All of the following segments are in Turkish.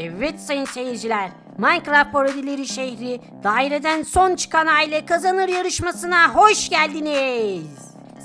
Evet sayın seyirciler, Minecraft parodileri şehri daireden son çıkan aile kazanır yarışmasına hoş geldiniz.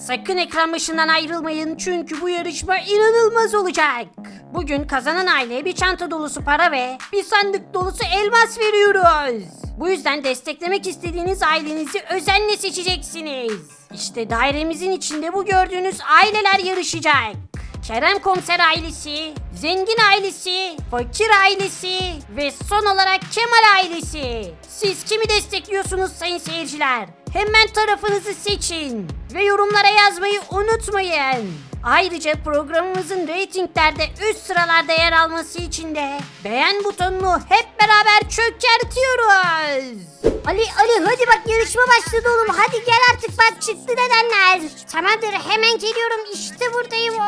Sakın ekran başından ayrılmayın çünkü bu yarışma inanılmaz olacak. Bugün kazanan aileye bir çanta dolusu para ve bir sandık dolusu elmas veriyoruz. Bu yüzden desteklemek istediğiniz ailenizi özenle seçeceksiniz. İşte dairemizin içinde bu gördüğünüz aileler yarışacak. Kerem Komiser ailesi, Zengin ailesi, Fakir ailesi ve son olarak Kemal ailesi. Siz kimi destekliyorsunuz sayın seyirciler? Hemen tarafınızı seçin ve yorumlara yazmayı unutmayın. Ayrıca programımızın reytinglerde üst sıralarda yer alması için de beğen butonunu hep beraber çökertiyoruz. Ali Ali hadi bak yarışma başladı oğlum hadi gel artık bak çıktı dedemler. Tamamdır hemen geliyorum işte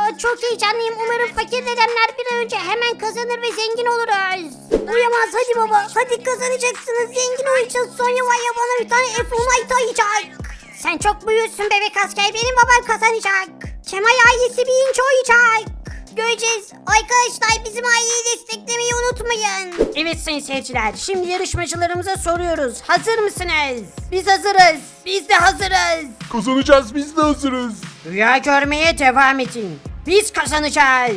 Aa, çok heyecanlıyım umarım fakir dedemler bir an önce hemen kazanır ve zengin oluruz. Uyamaz hadi baba hadi kazanacaksınız zengin olacağız Sonya var ya bana bir tane F-Light ayacak. Sen çok büyüksün bebek asker benim babam kazanacak. Kemal ailesi birinci olacak. Göreceğiz. Arkadaşlar bizim aileyi desteklemeyi unutmayın. Evet sayın seyirciler, şimdi yarışmacılarımıza soruyoruz. Hazır mısınız? Biz hazırız. Biz de hazırız. Kazanacağız biz de hazırız. Rüya görmeye devam edin. Biz kazanacağız.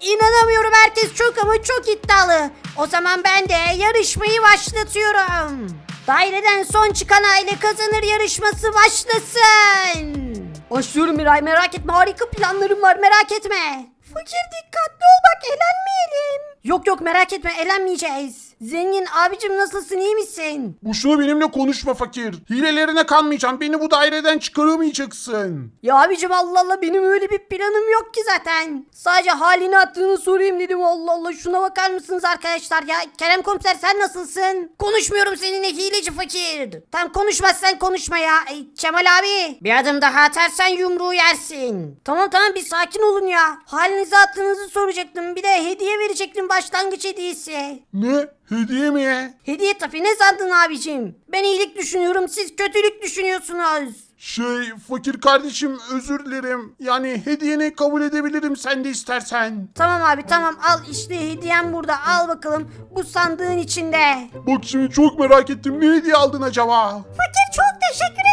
İnanamıyorum herkes çok ama çok iddialı. O zaman ben de yarışmayı başlatıyorum. Daireden son çıkan aile kazanır yarışması başlasın. Başlıyorum Miray merak etme harika planlarım var merak etme. Fakir dikkatli ol bak elenmeyelim. Yok yok merak etme elenmeyeceğiz. Zengin abicim nasılsın iyi misin? Boşuna benimle konuşma fakir. Hilelerine kanmayacağım. Beni bu daireden çıkaramayacaksın. Ya abicim Allah Allah benim öyle bir planım yok ki zaten. Sadece halini hattını sorayım dedim Allah Allah şuna bakar mısınız arkadaşlar ya. Kerem komiser sen nasılsın? Konuşmuyorum seninle hileci fakir. Tam konuşmazsan konuşma ya. Ey, Kemal abi bir adım daha atarsan yumruğu yersin. Tamam tamam bir sakin olun ya. Halinizi hattınızı soracaktım bir de hediye verecektim başlangıç hediyesi. Ne? Hediye mi? Hediye tabii ne sandın abicim? Ben iyilik düşünüyorum siz kötülük düşünüyorsunuz. Şey fakir kardeşim özür dilerim. Yani hediyeni kabul edebilirim sen de istersen. Tamam abi tamam al işte hediyem burada al bakalım bu sandığın içinde. Bak şimdi çok merak ettim. Ne hediye aldın acaba? Fakir çok teşekkür.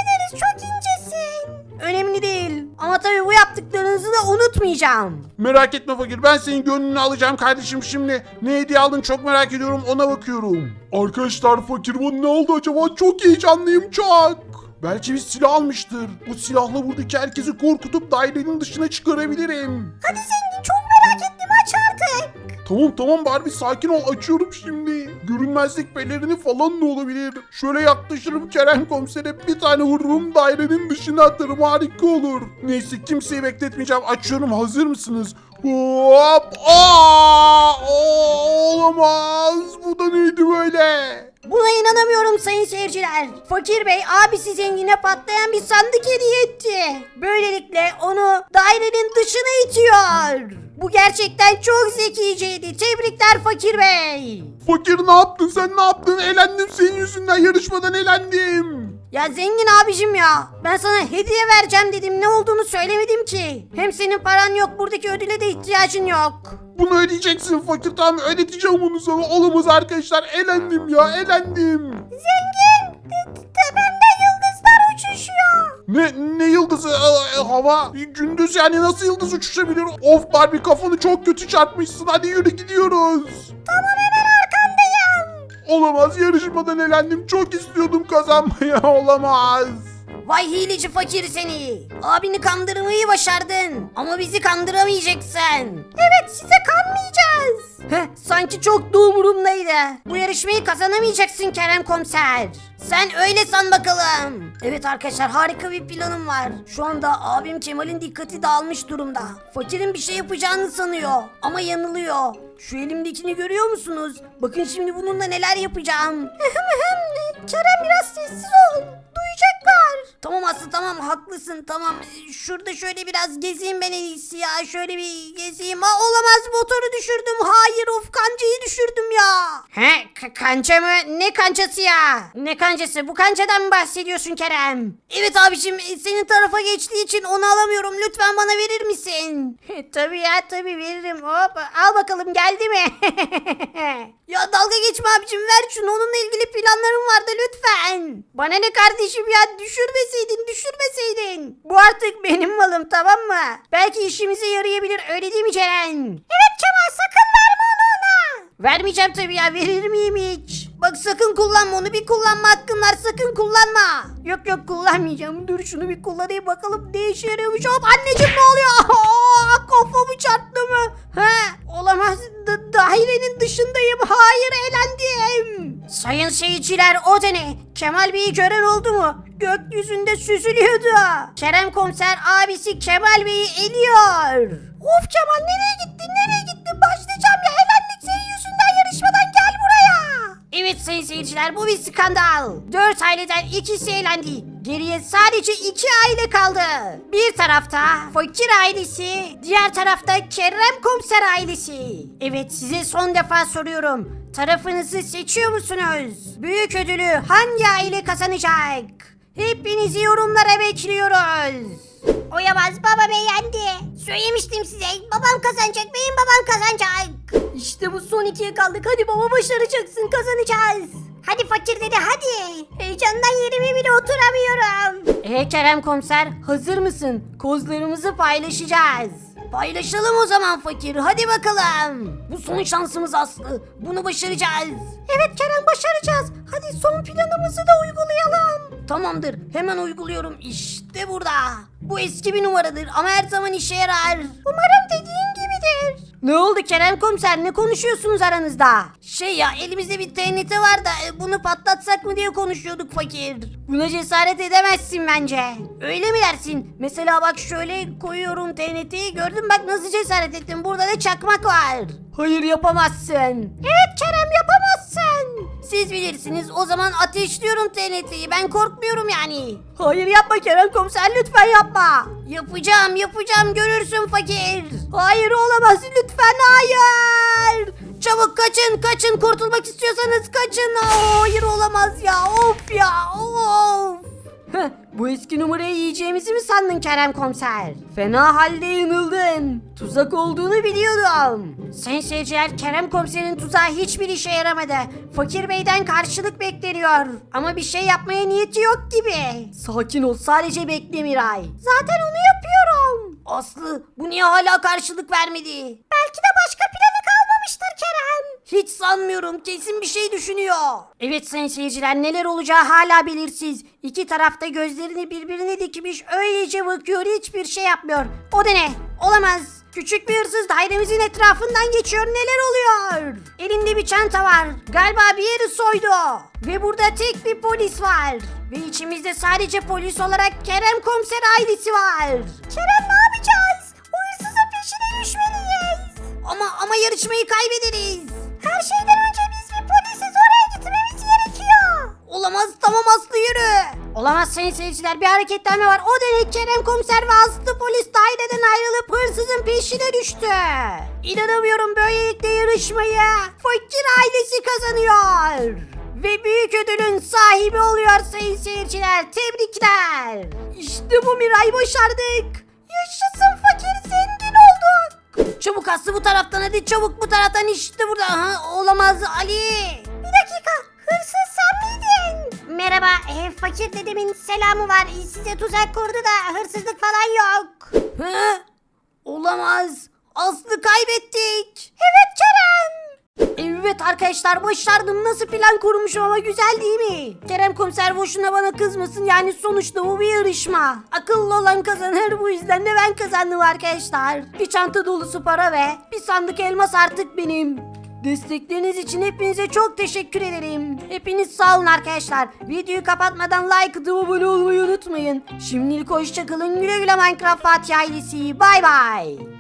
Önemli değil ama tabii bu yaptıklarınızı da unutmayacağım. Merak etme fakir ben senin gönlünü alacağım kardeşim şimdi. Ne hediye aldın çok merak ediyorum ona bakıyorum. Arkadaşlar fakir bana ne oldu acaba? Çok heyecanlıyım çok. Belki bir silah almıştır. Bu silahla buradaki herkesi korkutup dairenin dışına çıkarabilirim. Hadi zengin çok merak ettim aç artık. Tamam tamam Barbie sakin ol açıyorum şimdi. Görünmezlik pelerini falan da olabilir. Şöyle yaklaşırım Kerem komisere bir tane vururum dairenin dışına atarım harika olur. Neyse kimseyi bekletmeyeceğim açıyorum hazır mısınız? Hop! Aa! Olamaz. Bu da neydi böyle? Buna inanamıyorum sayın seyirciler. Fakir Bey abisi zengine patlayan bir sandık hediye etti. Böylelikle onu dairenin dışına itiyor. Bu gerçekten çok zekiceydi. Tebrikler Fakir Bey. Fakir ne yaptın sen ne yaptın? Elendim senin yüzünden yarışmadan elendim. Ya zengin abicim ya. Ben sana hediye vereceğim dedim. Ne olduğunu söylemedim ki. Hem senin paran yok. Buradaki ödüle de ihtiyacın yok. Bunu ödeyeceksin fakir tamam ödeteceğim onu sana. Olamaz arkadaşlar elendim ya elendim. Zengin tepemde yıldızlar uçuşuyor. Ne ne yıldızı e, hava gündüz yani nasıl yıldız uçuşabilir? Of Barbie kafanı çok kötü çarpmışsın hadi yürü gidiyoruz. Tamam hemen. Olamaz yarışmadan elendim çok istiyordum kazanmaya olamaz. Vay hileci fakir seni. Abini kandırmayı başardın. Ama bizi kandıramayacaksın. Evet size kanmayacağız. Heh, sanki çok da umurumdaydı. Bu yarışmayı kazanamayacaksın Kerem Komiser. Sen öyle san bakalım. Evet arkadaşlar harika bir planım var. Şu anda abim Kemal'in dikkati dağılmış durumda. Fakirin bir şey yapacağını sanıyor. Ama yanılıyor. Şu elimdekini görüyor musunuz? Bakın şimdi bununla neler yapacağım. Kerem biraz sessiz ol. Haklısın tamam. Şurada şöyle biraz gezeyim ben en iyisi ya. Şöyle bir gezeyim. Aa, olamaz motoru düşürdüm. Hayır of kancayı düşürdüm ya. He k- kanca mı? Ne kancası ya? Ne kancası? Bu kancadan mı bahsediyorsun Kerem? Evet abicim senin tarafa geçtiği için onu alamıyorum. Lütfen bana verir misin? tabii ya tabii veririm. Hop al bakalım geldi mi? ya dalga geçme abicim ver şunu. Onunla ilgili planlarım vardı lütfen. Bana ne kardeşim ya düşürmeseydin düşürmeseydin. Bu artık benim malım tamam mı? Belki işimize yarayabilir öyle değil mi Ceren? Evet Kemal sakın verme onu ona. Vermeyeceğim tabii ya verir miyim hiç? Bak sakın kullanma onu bir kullanma hakkın var sakın kullanma. Yok yok kullanmayacağım dur şunu bir kullanayım bakalım ne işe yarıyormuş. Hop anneciğim ne oluyor? Kafamı çarptı mı? He olamaz Da- dairenin dışındayım hayır elendim. Sayın seyirciler o da ne? Kemal Bey'i gören oldu mu? Gökyüzünde süzülüyordu. Kerem komiser abisi Kemal Bey'i eliyor. Of Kemal nereye gittin nereye gittin başlayacağım ya elendik senin yüzünden yarışmadan gel buraya. Evet sayın seyirciler bu bir skandal. Dört aileden ikisi elendi. Geriye sadece iki aile kaldı. Bir tarafta fakir ailesi, diğer tarafta Kerem komiser ailesi. Evet size son defa soruyorum. Tarafınızı seçiyor musunuz? Büyük ödülü hangi aile kazanacak? Hepinizi yorumlara bekliyoruz. Oyamaz baba bey yendi. Söylemiştim size babam kazanacak benim babam kazanacak. İşte bu son ikiye kaldık. Hadi baba başaracaksın kazanacağız. Hadi fakir dede hadi. Heyecandan yerime bile oturamıyorum. E Kerem komiser hazır mısın? Kozlarımızı paylaşacağız. Paylaşalım o zaman fakir hadi bakalım. Bu son şansımız Aslı. Bunu başaracağız. Evet Kerem başaracağız. Hadi son planımızı da uygulayalım. Tamamdır hemen uyguluyorum. İşte burada. Bu eski bir numaradır ama her zaman işe yarar. Umarım dediğin gibidir. Ne oldu Kerem komiser ne konuşuyorsunuz aranızda? Şey ya elimizde bir TNT var da e, bunu patlatsak mı diye konuşuyorduk fakir. Buna cesaret edemezsin bence. Öyle mi dersin? Mesela bak şöyle koyuyorum TNT'yi gördün bak nasıl cesaret ettim. Burada da çakmak var. Hayır yapamazsın. Evet Kerem yapamazsın. Siz bilirsiniz o zaman ateşliyorum TNT'yi ben korkmuyorum yani. Hayır yapma Kerem komiser lütfen yapma. Yapacağım yapacağım görürsün fakir. Hayır olamaz lütfen hayır. Çabuk kaçın kaçın kurtulmak istiyorsanız kaçın. Hayır olamaz ya of ya of. Bu eski numarayı yiyeceğimizi mi sandın Kerem komiser? Fena halde yanıldın. Tuzak olduğunu biliyordum. Sayın seyirciler Kerem komiserin tuzağı hiçbir işe yaramadı. Fakir beyden karşılık bekleniyor. Ama bir şey yapmaya niyeti yok gibi. Sakin ol sadece bekle Miray. Zaten onu yapıyorum. Aslı bu niye hala karşılık vermedi? Hiç sanmıyorum kesin bir şey düşünüyor. Evet sayın seyirciler neler olacağı hala belirsiz. İki tarafta gözlerini birbirine dikmiş öylece bakıyor hiçbir şey yapmıyor. O da ne? Olamaz. Küçük bir hırsız dairemizin etrafından geçiyor neler oluyor? Elinde bir çanta var. Galiba bir yeri soydu. Ve burada tek bir polis var. Ve içimizde sadece polis olarak Kerem komiser ailesi var. Kerem ne yapacağız? O hırsızın peşine düşmeliyiz. Ama ama yarışmayı kaybederiz. Olamaz sayın seyirciler bir hareketlenme var. O denek Kerem komiser ve Aslı polis daireden ayrılıp hırsızın peşine düştü. İnanamıyorum böylelikle yarışmayı fakir ailesi kazanıyor. Ve büyük ödülün sahibi oluyor sayın seyirciler. Tebrikler. İşte bu Miray başardık. Yaşasın fakir zengin olduk. Çabuk Aslı bu taraftan hadi çabuk bu taraftan işte burada. Ha, olamaz Ali. Bir dakika hırsız? Merhaba e, fakir dedemin selamı var. E, Size tuzak kurdu da hırsızlık falan yok. Hı? Olamaz. Aslı kaybettik. Evet Kerem. Evet arkadaşlar başardım. Nasıl plan kurmuşum ama güzel değil mi? Kerem komiser boşuna bana kızmasın. Yani sonuçta bu bir yarışma. Akıllı olan kazanır. Bu yüzden de ben kazandım arkadaşlar. Bir çanta dolusu para ve bir sandık elmas artık benim. Destekleriniz için hepinize çok teşekkür ederim. Hepiniz sağ olun arkadaşlar. Videoyu kapatmadan like atıp abone olmayı unutmayın. Şimdilik hoşçakalın. Güle güle Minecraft Fatih ailesi. Bay bay.